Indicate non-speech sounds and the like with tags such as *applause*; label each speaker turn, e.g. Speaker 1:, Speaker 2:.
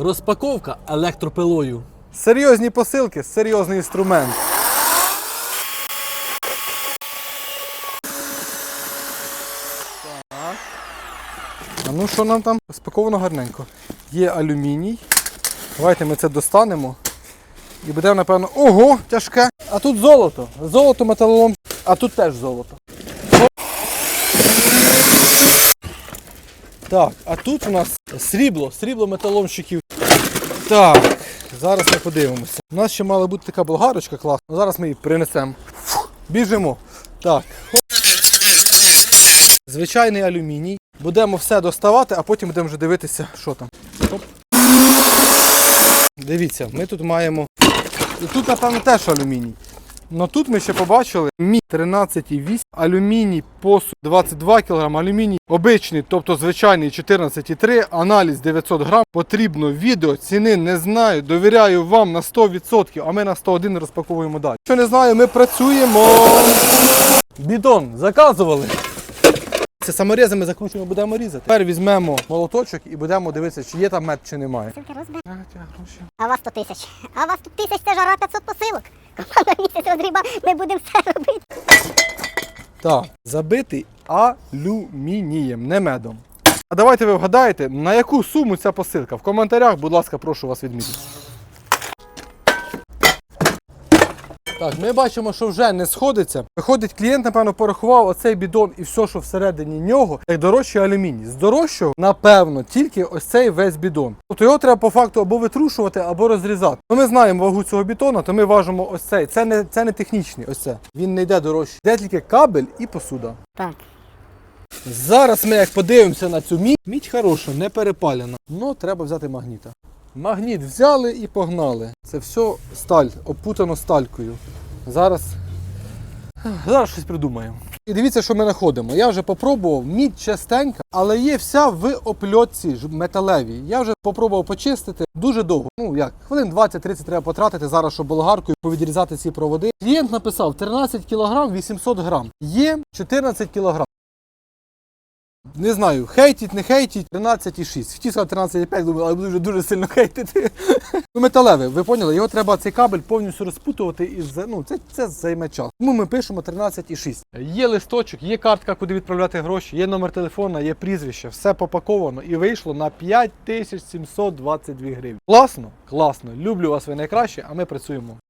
Speaker 1: Розпаковка електропилою.
Speaker 2: Серйозні посилки, серйозний інструмент. Так. А ну що нам там? Розпаковано гарненько. Є алюміній. Давайте ми це достанемо. І будемо, напевно. Ого, тяжке. А тут золото. Золото, металолом, а тут теж золото. Так, а тут у нас срібло, срібло металомщиків. Так, зараз ми подивимося. У нас ще мала бути така болгарочка класна. Зараз ми її принесемо. Біжимо. Так. Звичайний алюміній. Будемо все доставати, а потім будемо вже дивитися, що там. Дивіться, ми тут маємо. Тут, напевно, теж алюміній. Но тут ми ще побачили мі 13,8, алюміній посуд 22 кг, алюміній обичний, тобто звичайний 14,3, аналіз 900 грам. Потрібно відео, ціни не знаю, довіряю вам на 100%, а ми на 101 розпаковуємо далі. Що не знаю, ми працюємо.
Speaker 1: Бідон заказували.
Speaker 2: Це саморезами закручуємо, будемо різати. Тепер візьмемо молоточок і будемо дивитися, чи є там мед, чи немає. А,
Speaker 3: у вас 100 тисяч. А у вас 100 тисяч це жара 500 посилок. Місяць розріба, ми будемо все робити.
Speaker 2: Так, забитий алюмінієм, не медом. А давайте ви вгадаєте, на яку суму ця посилка? В коментарях, будь ласка, прошу вас відмітити. Так, ми бачимо, що вже не сходиться. Виходить, клієнт, напевно, порахував оцей бідон і все, що всередині нього, як дорожчий алюміній. З дорожчого, напевно, тільки ось цей весь бідон. Тобто його треба по факту або витрушувати, або розрізати. Ну, ми знаємо вагу цього бітона, то ми важимо ось цей. Це не, це не технічний, ось це. Він не йде дорожче. Йде тільки кабель і посуда.
Speaker 3: Так.
Speaker 2: Зараз ми як подивимося на цю мідь. Мідь хороша, не перепалена. Ну, треба взяти магніта. Магніт взяли і погнали. Це все сталь, опутано сталькою. Зараз. Зараз щось придумаємо. І дивіться, що ми знаходимо. Я вже попробував, мідь частенька, але є вся в опльотці металевій. Я вже попробував почистити дуже довго. Ну як, хвилин 20-30 треба потратити зараз, щоб болгаркою повідрізати ці проводи. Клієнт написав 13 кг 800 грам. Є 14 кг. Не знаю, хейтіть, не хейтіть, 13,6. Хотів сказати 13,5, думаю, але буду вже дуже сильно хейтити. *laughs* Ну, металеве, ви поняли, його треба цей кабель повністю розпутувати і ну, це, це займе час. Тому ми пишемо 13,6. Є листочок, є картка, куди відправляти гроші, є номер телефона, є прізвище, все попаковано і вийшло на 5722 гривень. Класно? Класно. Люблю вас ви найкраще, а ми працюємо